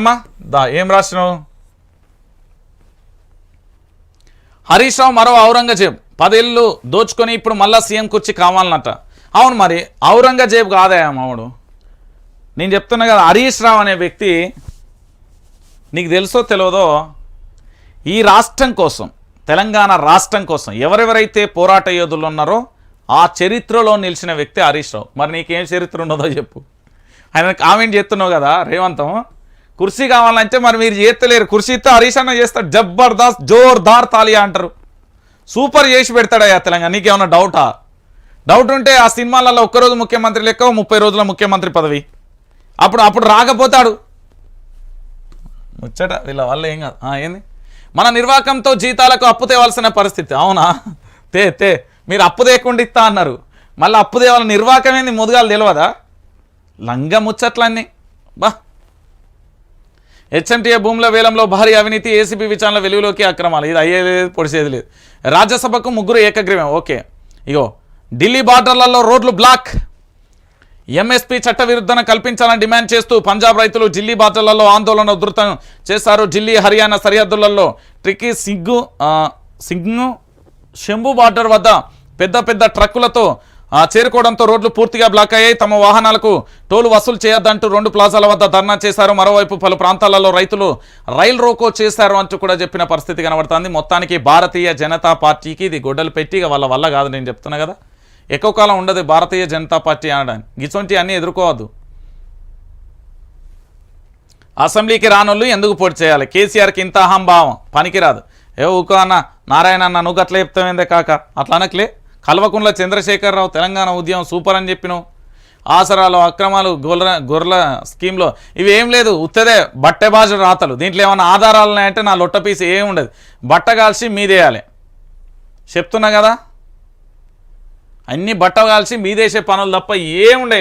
అమ్మా దా ఏం రాసినావు? హరీష్ రావు మరో ఔరంగజేబ్. పదేళ్ళు దోచుకొని ఇప్పుడు మళ్ళా సీఎం కుర్చీ కావాలన్నట. అవును మరి ఔరంగజేబ్ కాదయా మామూడు నేను చెప్తున్నా కదా హరీష్ రావు అనే వ్యక్తి నీకు తెలుసో తెలియదో ఈ రాష్ట్రం కోసం తెలంగాణ రాష్ట్రం కోసం ఎవరెవరైతే పోరాట యోధులు ఉన్నారో ఆ చరిత్రలో నిలిచిన వ్యక్తి హరీష్ రావు. మరి నీకేం చరిత్ర ఉన్నదో చెప్పు. ఆయన కామెంట్ చేస్తున్నావు కదా రేవంతం. కుర్సీ కావాలంటే మరి మీరు చేస్తలేరు. కుర్చీతో హరీష్ అన్న చేస్తాడు. జబర్దస్త్ జోర్దార్ తాలియా అంటారు. సూపర్ చేసి పెడతాడయ్యా తెలంగాణ. నీకేమన్నా డౌటా? డౌట్ ఉంటే ఆ సినిమాలలో ఒక్కరోజు ముఖ్యమంత్రి లెక్క ముప్పై రోజుల ముఖ్యమంత్రి పదవి. అప్పుడు అప్పుడు రాకపోతాడు. ముచ్చట వీళ్ళ వల్ల ఏం కాదు. ఏంది? మన నిర్వాహకంతో జీతాలకు అప్పు తేవాల్సిన పరిస్థితి. అవునా? తే తే మీరు అప్పు తేకుండా ఇస్తా అన్నారు. మళ్ళీ అప్పు తేవాల నిర్వాహకం ముదుగాలు తెలియదా లంగ ముచ్చట్లన్నీ. బా. హెచ్ఎంటీఏ భూముల వేలంలో భారీ అవినీతి ఏసీబీ విచారణ వెలుగులోకి అక్రమాలు. ఇది అయ్యేది లేదు పొడిసేది లేదు. రాజ్యసభకు ముగ్గురు ఏకగ్రీవం. ఓకే. ఇగో ఢిల్లీ బార్డర్లలో రోడ్లు బ్లాక్. ఎంఎస్పీ చట్ట విరుద్ధన కల్పించాలని డిమాండ్ చేస్తూ పంజాబ్ రైతులు ఢిల్లీ బార్డర్లలో ఆందోళన ఉధృతం చేశారు. ఢిల్లీ హర్యానా సరిహద్దులలో ట్రికీ సిగ్గు సిగ్గు సిగ్ను శంభు బార్డర్ వద్ద పెద్ద పెద్ద ట్రక్కులతో చేరుకోవడంతో రోడ్లు పూర్తిగా బ్లాక్ అయ్యాయి. తమ వాహనాలకు టోలు వసూలు చేయొద్దంటూ రెండు ప్లాజాల వద్ద ధర్నా చేశారు. మరోవైపు పలు ప్రాంతాలలో రైతులు రైలు రోకో చేశారు అంటూ కూడా చెప్పిన పరిస్థితి కనబడుతుంది. మొత్తానికి భారతీయ జనతా పార్టీకి ఇది గొడ్డలు పెట్టి వాళ్ళ వల్ల కాదు నేను చెప్తున్నా కదా. ఎక్కువ కాలం ఉండదు భారతీయ జనతా పార్టీ అనడానికి. ఇటువంటి అన్నీ ఎదుర్కోవద్దు. అసెంబ్లీకి రానోళ్ళు ఎందుకు పోటీ చేయాలి? కేసీఆర్కి ఇంత అహంభావం పనికిరాదు. ఏ ఊకో అన్న నారాయణ అన్న నువ్వు అట్లా చెప్తావేందే కాక? అట్లా అనట్లే కల్వకుంట్ల చంద్రశేఖరరావు తెలంగాణ ఉద్యమం సూపర్ అని చెప్పినావు. ఆసరాలు అక్రమాలు గొర్రె గొర్రెల స్కీమ్లో ఇవి ఏం లేదు ఉత్తదే బట్టె భాష రాతలు. దీంట్లో ఏమైనా ఆధారాలు ఉన్నాయంటే నా లొట్ట పీసు ఏం ఉండదు. బట్ట కాల్చి మీదేయాలి. చెప్తున్నా కదా? అన్ని బట్ట కాల్చి మీదేసే పనులు తప్ప ఏముండే